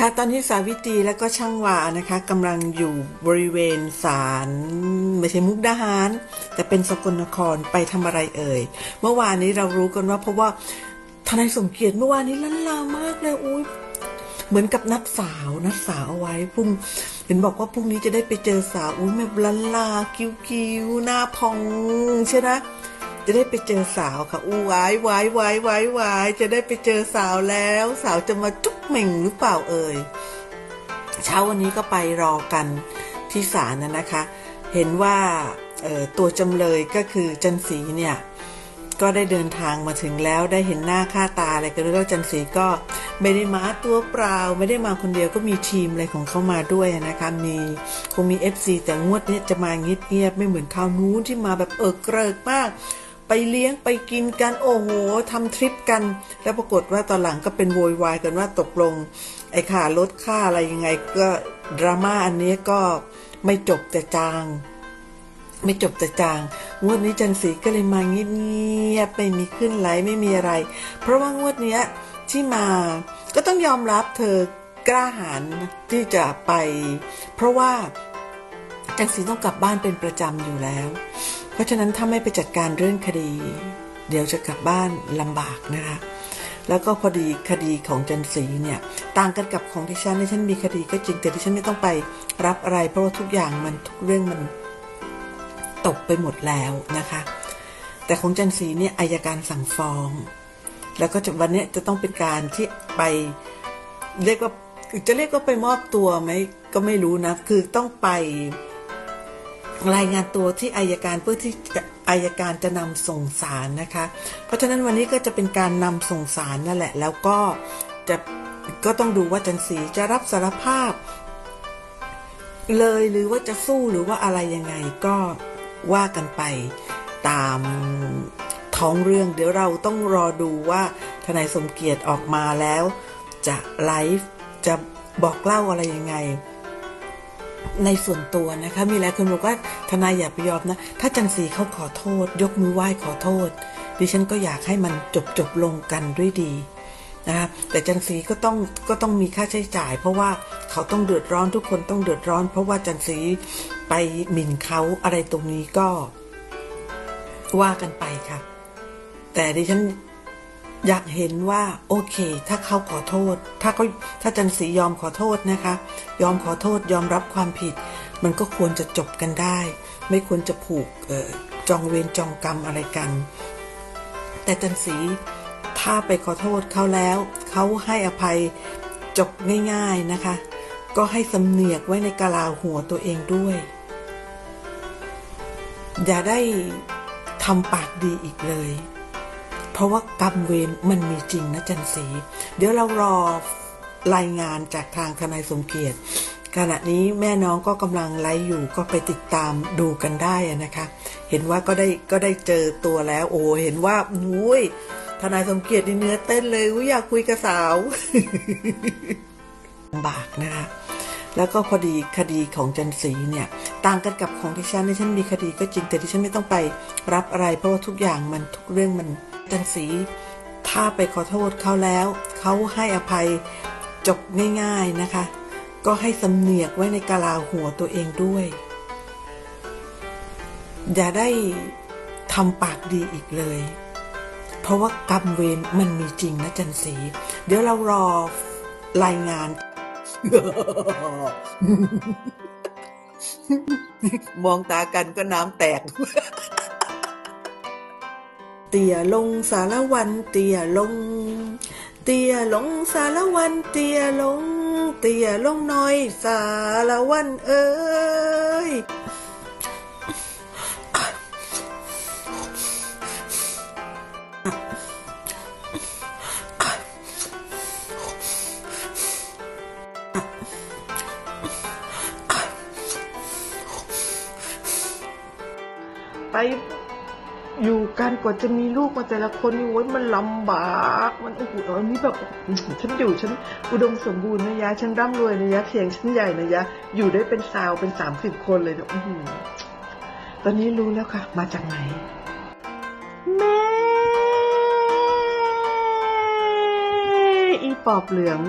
ค่ะตอนนี้สาวิตรีและก็ช่างวานะคะกำลังอยู่บริเวณศาลไม่ใช่มุกดาหาร แต่เป็นสกลนครไปทำอะไรเอ่ย เมื่อวานนี้เรารู้กันว่าเพราะว่าทนายสมเกียรติเมื่อวานนี้ลันลามากเลยอุ้ยเหมือนกับนัดสาวนัดสาวเอาไว้พรุ่งเห็นบอกว่าพรุ่งนี้จะได้ไปเจอสาวอุ้ยแม่ลันลาคิ้วคิ้วหน้าพองใช่ไหม จะได้ไปเจอสาวค่ะอู้วายวายวายวายวายจะได้ไปเจอสาวแล้ว สาวจะมาจุ๊บเหม่งหรือเปล่าเอ่ยเช้าวันนี้ก็ไปรอกันที่ศาลนะนะคะ เห็นว่าตัวจำเลยก็คือจันสีเนี่ย ก็ได้เดินทางมาถึงแล้วได้เห็นหน้าค่าตาอะไรกันแล้วจันสีก็ไม่ได้มาตัวเปล่า ไม่ได้มาคนเดียวก็มีทีมอะไรของเขามาด้วยนะคะมีคงมี FC แต่งวดนี้จะมาเงียบๆไม่เหมือนคราวนู้นที่มาแบบเออเกริกมาก ไปเลี้ยงไปกินกันโอ้โหทำทริปกัน แล้วปรากฏว่าตอนหลังก็เป็นโวยวายกันว่าตกลง ไอ้ค่ารถค่าอะไรยังไงก็ดราม่าอันนี้ก็ไม่จบแต่จาง ไม่จบแต่จางงวดนี้จันสีก็เลยมาเงียบๆไม่มีขึ้นไหลไม่มีอะไร เพราะว่างวดเนี้ยที่มาก็ต้องยอมรับเธอกล้าหาญที่จะไป เพราะว่าจันสีต้องกลับบ้านเป็นประจำอยู่แล้ว เพราะฉะนั้นถ้าไม่ไปจัดการเรื่องคดี เดี๋ยวจะกลับบ้านลำบากนะคะ แล้วก็พอดีคดีของจันสีเนี่ยต่างกันกับของดิฉันดิฉันมีคดีก็จริงแต่ดิฉันไม่ต้องไปรับอะไร เพราะว่าทุกอย่างมันทุกเรื่องมันตกไปหมดแล้วนะคะ แต่ของจันสีเนี่ยอายการสั่งฟ้อง แล้วก็จวันนี้จะต้องเป็นการที่ไปเรียกว่าจะเรียกว่าไปมอบตัวไหมก็ไม่รู้นะ คือต้องไป รายงานตัวที่อายการเพื่อที่อายการจะนำส่งสารนะคะ เพราะฉะนั้นวันนี้ก็จะเป็นการนำส่งสารนั่นแหละ แล้วก็จะก็ต้องดูว่าจันสีจะรับสารภาพ เลยหรือว่าจะสู้หรือว่าอะไรยังไงก็ว่ากันไปตามท้องเรื่อง เดี๋ยวเราต้องรอดูว่าทนายสมเกียรติออกมาแล้ว จะไลฟ์จะบอกเล่าอะไรยังไง ในส่วนตัวนะคะ มีหลายคนบอกว่าทนายอย่าไปยอมนะ ถ้าจันสีเขาขอโทษ ยกมือไหว้ขอโทษ ดิฉันก็อยากให้มันจบจบลงกันด้วยดีนะคะแต่จันสีก็ต้องก็ต้องมีค่าใช้จ่าย เพราะว่าเขาต้องเดือดร้อนทุกคนต้องเดือดร้อน เพราะว่าจันสีไปหมิ่นเขาอะไรตรงนี้ก็ว่ากันไปค่ะ แต่ดิฉัน อยากเห็นว่าโอเค ถ้าเขาขอโทษ ถ้าเขาถ้าจันสียอมขอโทษนะคะ ยอมขอโทษยอมรับความผิด มันก็ควรจะจบกันได้ ไม่ควรจะผูกจองเวรจองกรรมอะไรกัน แต่จันสีถ้าไปขอโทษเขาแล้ว เขาให้อภัยจบง่าย ๆนะคะ ก็ให้สำเนียกไว้ในกะลาหัวตัวเองด้วย อย่าได้ทำปากดีอีกเลย เพราะว่ากรรมเวรมันมีจริงนะจันสี เดี๋ยวเรารอรายงานจากทางทนายสมเกียรติขณะนี้แม่น้องก็กำลังไลฟ์อยู่ก็ไปติดตามดูกันได้นะคะ เห็นว่าก็ได้ก็ได้เจอตัวแล้ว โอ้เห็นว่าอุ้ยทนายสมเกียรตินิเนื้อเต้นเลยอยอยากคุยกับสาวลำบากนะคะแล้วก็พอดีคดีของจันสีเนี่ย ต่างกันกับของดิฉันดิฉันมีคดีก็จริงแต่ดิฉันไม่ต้องไปรับอะไร เพราะว่าทุกอย่างมันทุกเรื่องมัน จันสีถ้าไปขอโทษเขาแล้ว เขาให้อภัยจบง่ายๆนะคะ ก็ให้สำเนียกไว้ในกะลาหัวตัวเองด้วย อย่าได้ทำปากดีอีกเลย เพราะว่ากรรมเวรมันมีจริงนะจันสี เดี๋ยวเรารอรายงาน มองตากันก็น้ำแตก เตี่ยลงสารวันเตี่ยลง เตี่ยลงสารวันเตี่ยลง เตี่ยลงหน้อยสารวันเอ้ยไป อยู่กันกว่าจะมีลูกมาแต่ละคนนี่โว้ยมันลำบากมันโอ้โหอันนี้แบบฉันอยู่ฉันอุดมสมบูรณ์นะยะฉันร่ำรวยนะยะเพียงฉันใหญ่นะยะอยู่ได้เป็นสาวเป็นสามสิบคนเลยนะอื้อหือตอนนี้รู้แล้วค่ะ มาจากไหน แม่อีปอบเหลือง